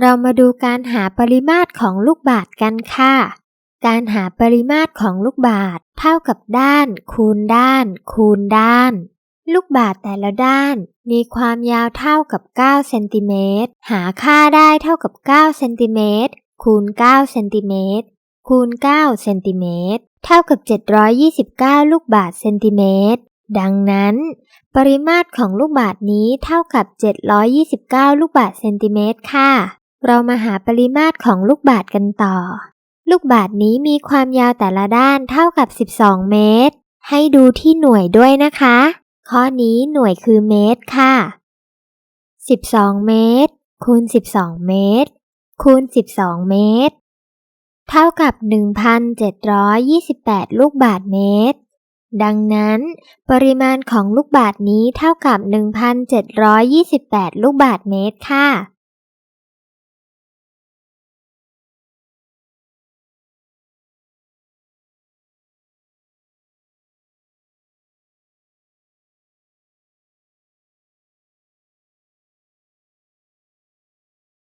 เรามาดูการหาปริมาตรของลูกบาศก์กันค่ะ การหาปริมาตรของลูกบาศก์เท่ากับด้าน คูณด้าน คูณด้าน ลูกบาศก์แต่ละด้าน มีความยาวเท่ากับ9เซนติเมตรหาค่าได้เท่ากับ9เซนติเมตรคูณ9เซนติเมตรคูณ9เซนติเมตรเท่ากับ 729 ลูกบาศก์เซนติเมตร ดังนั้น ปริมาตรของลูกบาศก์นี้เท่ากับ 729 ลูกบาศก์เซนติเมตรค่ะ เรามาหาปริมาตรของลูกบาศก์กันต่อ ลูกบาศก์นี้มีความยาวแต่ละด้านเท่ากับ 12 เมตร ให้ดูที่หน่วยด้วยนะคะ ข้อนี้หน่วยคือเมตรค่ะ 12 เมตร คูณ 12 เมตร คูณ 12 เมตร เท่ากับ 1,728 ลูกบาศก์เมตร ดังนั้น ปริมาณของลูกบาศก์นี้เท่ากับ 1,728 ลูกบาศก์เมตรค่ะ